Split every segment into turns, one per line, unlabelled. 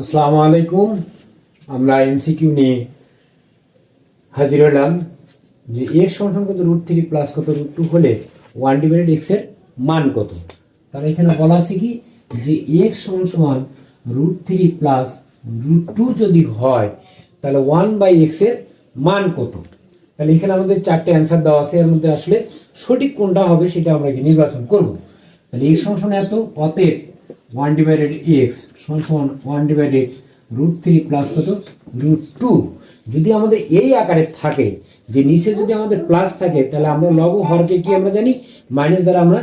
আসসালামু আলাইকুম। আমরা এমসিকিউ নিয়ে হাজির হলাম যে এক্স সমান কত রুট থ্রি প্লাস কত? রুট টু হলে ওয়ান ডিভাইডেড এক্সের মান কত? তাহলে এখানে বলা আছে কি? যে এক্স সমান সমান root three plus root two যদি হয়, তাহলে ওয়ান বাই এক্সের মান কত? তাহলে এখানে আমাদের চারটে অ্যান্সার দেওয়া আছে। এর মধ্যে আসলে সঠিক কোনটা হবে সেটা আমরা নির্বাচন করব? তাহলে এক্স সমান এত? অতএব ওয়ান ডিভাইডেড এক্স সমান সমান one divided root three plus কত? রুট টু যদি আমাদের এই আকারে থাকে, যে নিচে যদি আমাদের প্লাস থাকে, তাহলে আমরা লব হরকে কি আমরা জানি? মাইনাস দ্বারা আমরা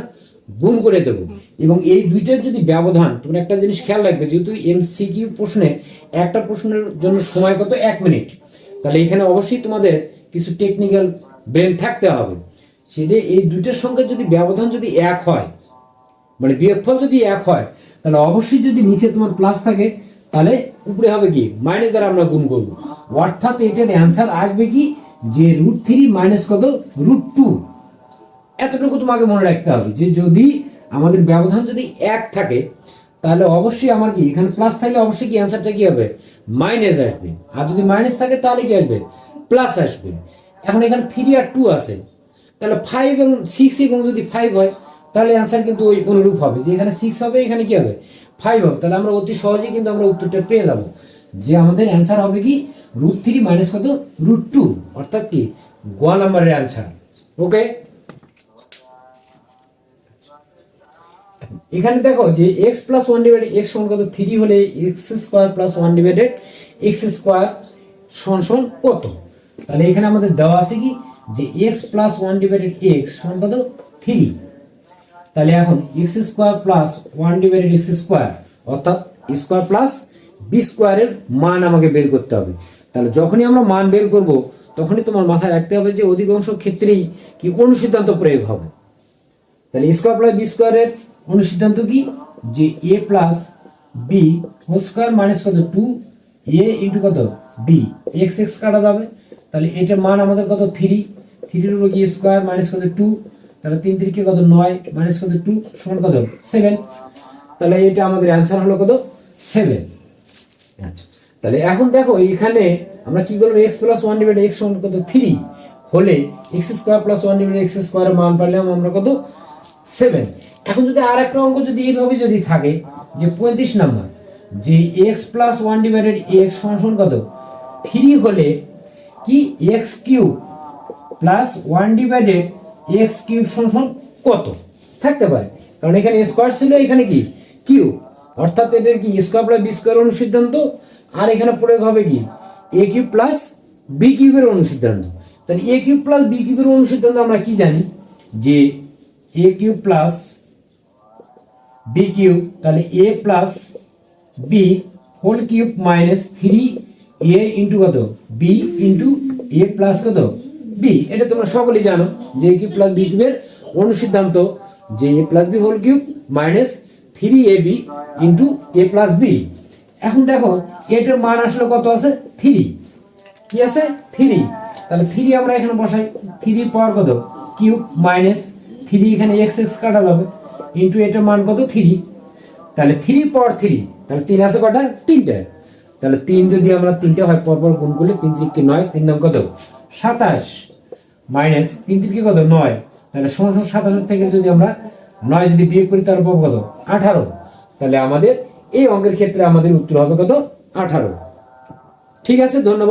গুণ করে দেব। এবং এই দুইটার যদি ব্যবধান, তোমরা একটা জিনিস খেয়াল রাখবে, যেহেতু এমসিকিউ প্রশ্নে একটা প্রশ্নের জন্য সময় কত? এক মিনিট তাহলে এখানে অবশ্যই তোমাদের কিছু টেকনিক্যাল ব্রেন থাকতে হবে। সেটা এই দুইটার সঙ্গে যদি ব্যবধান যদি এক হয় মানে বিয়োগফল যদি এক হয়, তাহলে অবশ্যই যদি নিচে তোমার প্লাস থাকে, তাহলে উপরে হবে কি? মাইনাস দ্বারা আমরা গুণ করব। অর্থাৎ এটার অ্যান্সার আসবে কি? যে রুট থ্রি মাইনাস কত? রুট টু এতটুকু তোমাকে মনে রাখতে হবে যে যদি আমাদের ব্যবধান যদি এক থাকে, তাহলে অবশ্যই আমার কি? এখানে প্লাস থাকলে অবশ্যই কি অ্যান্সারটা কি হবে? মাইনাস আসবে। আর যদি মাইনাস থাকে, তাহলে কি আসবে? প্লাস আসবে। এখন এখানে থ্রি আর টু আছে। তাহলে ফাইভ এবং সিক্স এবং যদি ফাইভ হয় তাহলে অ্যান্সার কিন্তু ওই অনুরূপ হবে। যে এখানে সিক্স হবে, এখানে কি হবে? ফাইভ হবে। তাহলে আমরা অতি সহজেই কিন্তু আমরা উত্তরটা পেয়ে যাব। যে আমাদের অ্যান্সার হবে কি? রুট থ্রি মাইনাস কত? রুট টু অর্থাৎ কি? গোয়া নাম্বারের অ্যান্সার ওকে এখানে দেখো যে X plus one divided X সমান কত? থ্রি হলে X square plus one divided X square সমান সমান কত? তাহলে এখানে আমাদের দেওয়া আছে কি? যে X plus one divided X সমান কত? থ্রি তাহলে এখন X square plus one divided X square অর্থাৎ স্কোয়ার প্লাস বি স্কোয়ারের মান আমাকে বের করতে হবে। তাহলে যখনই আমরা মান বের করব, তখনই তোমার মাথায় রাখতে হবে যে অধিকাংশ ক্ষেত্রেই কি অনুসিদ্ধান্ত প্রয়োগ হবে। তাহলে স্কোয়ার প্লাস বি স্কোয়ারের অনুসিদ্ধান্ত কি? যে A plus B whole square minus কত? টু এ ইন্টু কত? বি এক্স এক্স কাটা যাবে। তাহলে এটার মান আমাদের কত? থ্রি থ্রির উপর কি স্কোয়ার মাইনাস কত? টু তাহলে তিন তিরিকে কত? নয় মাইনাস কত? টু সমান কত? সেভেন তাহলে এটা আমাদের অ্যান্সার হলো কত? সেভেন আচ্ছা। তাহলে এখন দেখো এখানে আমরা কি করব X plus one divide X সমান কত? থ্রি হলে X square plus one divide X স্কোয়ারের মান পারলাম আমরা কত? সেভেন এখন যদি আর একটা অঙ্ক যদি এইভাবে যদি থাকে, যে পঁয়ত্রিশ নাম্বার, যে X plus one divided X সমান কত? থ্রি হলে কি? X cube plus one divided X cube সমান কত? থাকতে পারে। কারণ এখানে স্কোয়ার ছিল এখানে কি? কিউ অর্থাৎ এদের কি? স্কোয়ার প্লাস বি স্কোয়ার অনুসিদ্ধান্ত। আর এখানে প্রয়োগ হবে কি? এ কিউব প্লাস বি কিউবের অনুসিদ্ধান্ত। তাহলে এ কিউব প্লাস বি কিউবের অনুসিদ্ধান্ত আমরা কি জানি? যে A cube plus B cube, তাহলে A plus B whole cube minus three A into কত? বি ইন্টু এ প্লাস কত? বি এটা তোমরা সকলেই জানো যে এ কিউব প্লাস বি কিউবের অনুসিদ্ধান্ত যে A plus B whole cube minus three A B into A plus B এখন দেখো, এটার মান আসলে কত আছে? থ্রি কি আছে? থ্রি তাহলে থ্রি আমরা এখানে বসাই। থ্রি পাওয়ার কত? কিউব মাইনাস থ্রি এখানে এক্স এক্স কাটা যাবে ইন্টু এটার মান কত? থ্রি তাহলে থ্রি পাওয়ার থ্রি তাহলে তিন আছে কটা? তিনটে। তাহলে তিন যদি আমরা তিনটে হয়, পরপর গুণ করলে তিন তিরিকে নয়, তিন নাম কত? সাতাশ। মাইনাস তিন কি কত? নয়। তাহলে ষোলো সাতাশ থেকে যদি আমরা নয় যদি বিয়ে করি তার উপর কত? আঠারো। তাহলে আমাদের এই অঙ্কের ক্ষেত্রে আমাদের উত্তর হবে কত? আঠারো। ঠিক আছে, ধন্যবাদ।